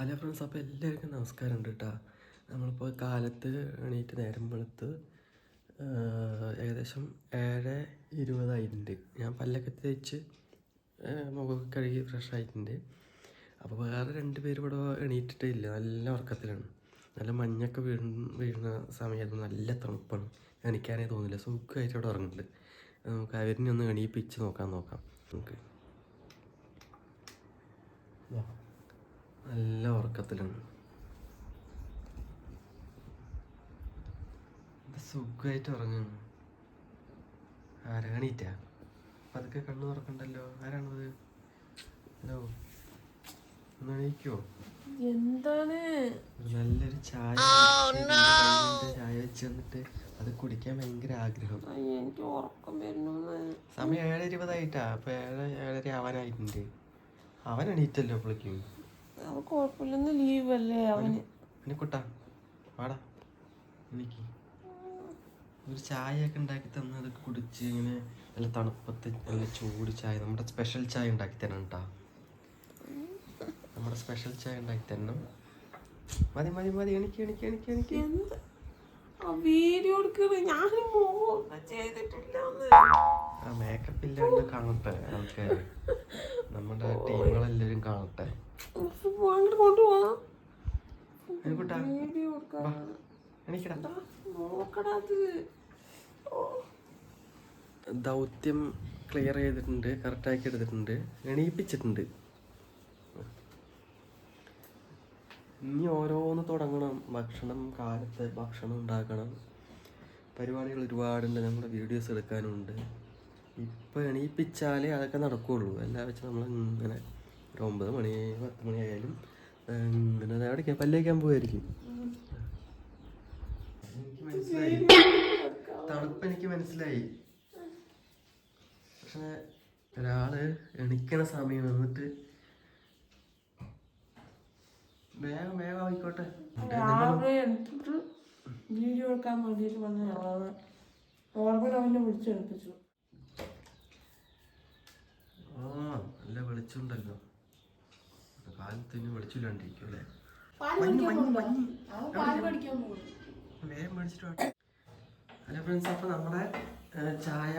Hello friends അപ്പോൾ എല്ലാവർക്കും നമസ്കാരം ഉണ്ട് കേട്ടോ. നമ്മളിപ്പോൾ കാലത്ത് എണീറ്റ് നേരം വെളുത്ത് ഏകദേശം ഏഴ് ഇരുപതായിട്ടുണ്ട് ഞാൻ പല്ലൊക്കെ തേച്ച് മുഖമൊക്കെ കഴുകി ഫ്രഷ് ആയിട്ടുണ്ട്. അപ്പോൾ വേറെ രണ്ട് പേര് ഇവിടെ എണീറ്റിട്ടില്ല നല്ല ഉറക്കത്തിലാണ്. നല്ല മഞ്ഞൊക്കെ വീഴുന്ന വീഴുന്ന സമയത്ത് നല്ല തണുപ്പാണ്. എണിക്കാനേ തോന്നില്ല സുഖമായിട്ട് അവിടെ ഉറങ്ങുന്നുണ്ട്. നമുക്ക് അവരിനെ ഒന്ന് എണീപ്പിച്ച് നോക്കാൻ നോക്കാം. നമുക്ക് ദാ. നല്ല ഉറക്കത്തിലാണ് സുഖമായിട്ട് ഉറങ്ങുന്നു ആരാണീറ്റാ? അതൊക്കെ കണ്ണു തുറക്കണ്ടല്ലോ? ആരാണത്? ഹലോ ഒന്ന് എന്താണ്? നല്ലൊരു ചായ കയ്യിലിന്റെ ചായ വെച്ച് തന്നിട്ട് അത് കുടിക്കാൻ ഭയങ്കര ആഗ്രഹം. അയ്യ, എനിക്ക് ഉറക്കം വരുന്നു സമയം ഏഴര ഇരുപതായിട്ടാ അപ്പൊ ഏഴ് ഏഴര ആവാനായിട്ടുണ്ട് അവൻ എണീറ്റല്ലോ അപ്പോഴേക്കും കുഴപ്പമില്ലെന്ന് ലീവ് അല്ലേ അവന് കുട്ടാ വാടാ. എനിക്ക് ഒരു ചായയൊക്കെ ഉണ്ടാക്കി തന്ന് അതൊക്കെ കുടിച്ച് ഇങ്ങനെ നല്ല തണുപ്പത്ത് നല്ല ചൂട് ചായ നമ്മുടെ സ്പെഷ്യൽ ചായ ഉണ്ടാക്കി തരണം കേട്ടാ നമ്മുടെ സ്പെഷ്യൽ ചായ ഉണ്ടാക്കി തരണം. മതി മതി മതി എനിക്ക് എനിക്ക് എനിക്ക് എനിക്ക് വീഡിയോ എടുക്കണ ഞാൻ ചെയ്തിട്ടില്ല ആ മേക്കപ്പ് ഇല്ലാണ്ട് കാണട്ടെ നമുക്ക്. നമ്മുടെ ടീമുകളെല്ലാവരും കാണട്ടെ അങ്ങോട്ട് കൊണ്ടുപോവാം കുട്ടാ വീഡിയോ എടുക്കാൻ ദൗത്യം ക്ലിയർ ചെയ്തിട്ടുണ്ട് കറക്റ്റാക്കി എടുത്തിട്ടുണ്ട് എണീപ്പിച്ചിട്ടുണ്ട്. ഇനി ഓരോന്ന് തുടങ്ങണം. ഭക്ഷണം കാലത്ത് ഭക്ഷണം ഉണ്ടാക്കണം. പരിപാടികൾ ഒരുപാടുണ്ട്. നമ്മുടെ വീഡിയോസ് എടുക്കാനുണ്ട്. ഇപ്പം എണീപ്പിച്ചാലേ അതൊക്കെ നടക്കുകയുള്ളൂ എല്ലാ വെച്ച് നമ്മൾ ഇങ്ങനെ ഒരു ഒമ്പത് മണി പത്ത് മണിയായാലും ആയാലും ഇങ്ങനെ അവിടെ പല്ലേക്കാൻ പോവായിരിക്കും. എനിക്ക് മനസ്സിലായി. തണുപ്പ് എനിക്ക് മനസ്സിലായി. പക്ഷെ ഒരാൾ എണിക്കണ സമയം എന്നിട്ട് വേഗം വേഗം ആയിക്കോട്ടെ. വീഡിയോ എടുക്കാൻ വേണ്ടിയിട്ട് വന്ന ഞങ്ങളാണ് ഓർമ്മ അവനെ വിളിച്ചെടുപ്പിച്ചു ആ നല്ല വെളിച്ചമുണ്ടല്ലോ. കാലത്ത് ഇനി വെളിച്ചില്ലാണ്ടിരിക്കും അല്ലേ? വേഗം മേടിച്ചിട്ട്. ഹലോ ഫ്രണ്ട്സ് അപ്പോൾ നമ്മുടെ ചായ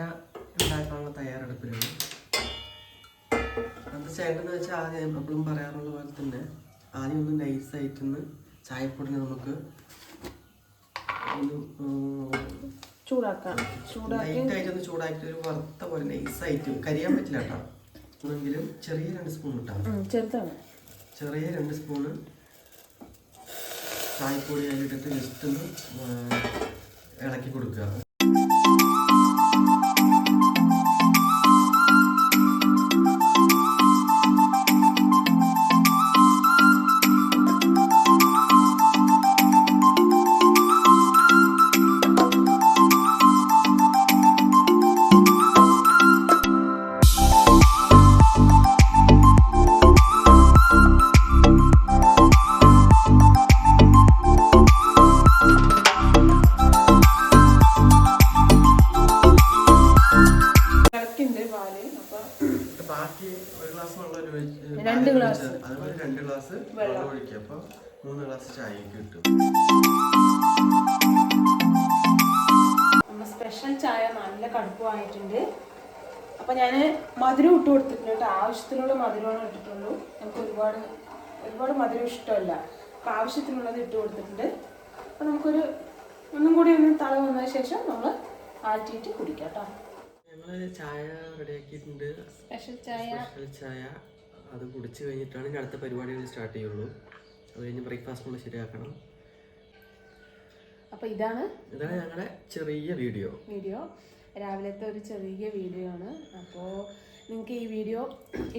ഉണ്ടാക്കാനുള്ള തയ്യാറെടുപ്പിലാണ്. അത് ചെയ്യേണ്ടതെന്ന് വെച്ചാൽ ആദ്യം എപ്പോഴും പറയാറുള്ള പോലെ തന്നെ ആദ്യം ഒന്ന് നൈസായിട്ടൊന്ന് ചായപ്പൊടിനെ നമുക്ക് ചൂടാക്കാം. ചൂടാക്കി. ഒരു വറുത്ത പോലെ നൈസായിട്ട് കരിയാൻ പറ്റില്ല കേട്ടോ. എങ്കിലും ചെറിയ രണ്ട് സ്പൂൺ ചെറുതാണ്. ചെറിയ രണ്ട് സ്പൂണ് ചായപ്പൊടി അതിലിട്ടിട്ട് ജസ്റ്റ് ഒന്ന് ഇളക്കി കൊടുക്കുക. ബാക്കി ഒരു ഗ്ലാസ് വെള്ളം ഒഴിച്ച് രണ്ട് ഗ്ലാസ്. അതുപോലെ രണ്ട് ഗ്ലാസ് വെള്ളം. ഒഴിക്കുക അപ്പോൾ മൂന്ന് ഗ്ലാസ് ചായ കിട്ടും. സ്പെഷ്യൽ ചായ നല്ല കടുപ്പമായിട്ടുണ്ട്. അപ്പൊ ഞാൻ മധുരം ഇട്ട് കൊടുത്തിട്ടുണ്ട് കേട്ടോ. ആവശ്യത്തിനുള്ള മധുരമാണ് ഇട്ടിട്ടുള്ളൂ. നമുക്ക് ഒരുപാട് ഒരുപാട് മധുരം ഇഷ്ടമല്ല. അപ്പൊ ആവശ്യത്തിനുള്ളത് ഇട്ട് കൊടുത്തിട്ടുണ്ട്. അപ്പൊ നമുക്കൊരു ഒന്നും കൂടി ഒന്ന് തള വന്നതിന് ശേഷം നമ്മൾ ആറ്റിയിട്ട് കുടിക്കാം കേട്ടോ. ഞങ്ങൾ ചായ റെഡിയാക്കിയിട്ടുണ്ട്. സ്പെഷ്യൽ ചായ. സ്പെഷ്യൽ ചായ. അത് കുടിച്ച് കഴിഞ്ഞിട്ടാണ് ഇനി അടുത്ത പരിപാടികൾ സ്റ്റാർട്ട് ചെയ്യുള്ളൂ. അത് കഴിഞ്ഞ് ബ്രേക്ക്ഫാസ്റ്റ് കൂടെ ശരിയാക്കണം. അപ്പൊ ഇതാണ് ഇതാണ് ഞങ്ങളുടെ ചെറിയ വീഡിയോ. വീഡിയോ. രാവിലത്തെ ഒരു ചെറിയ വീഡിയോ ആണ്. അപ്പോൾ നിങ്ങൾക്ക് ഈ വീഡിയോ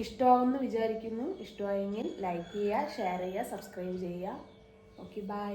ഇഷ്ടമാകുമെന്ന് വിചാരിക്കുന്നു. ഇഷ്ടമായെങ്കിൽ ലൈക്ക് ചെയ്യുക ഷെയർ ചെയ്യുക സബ്സ്ക്രൈബ് ചെയ്യുക. Okay bye.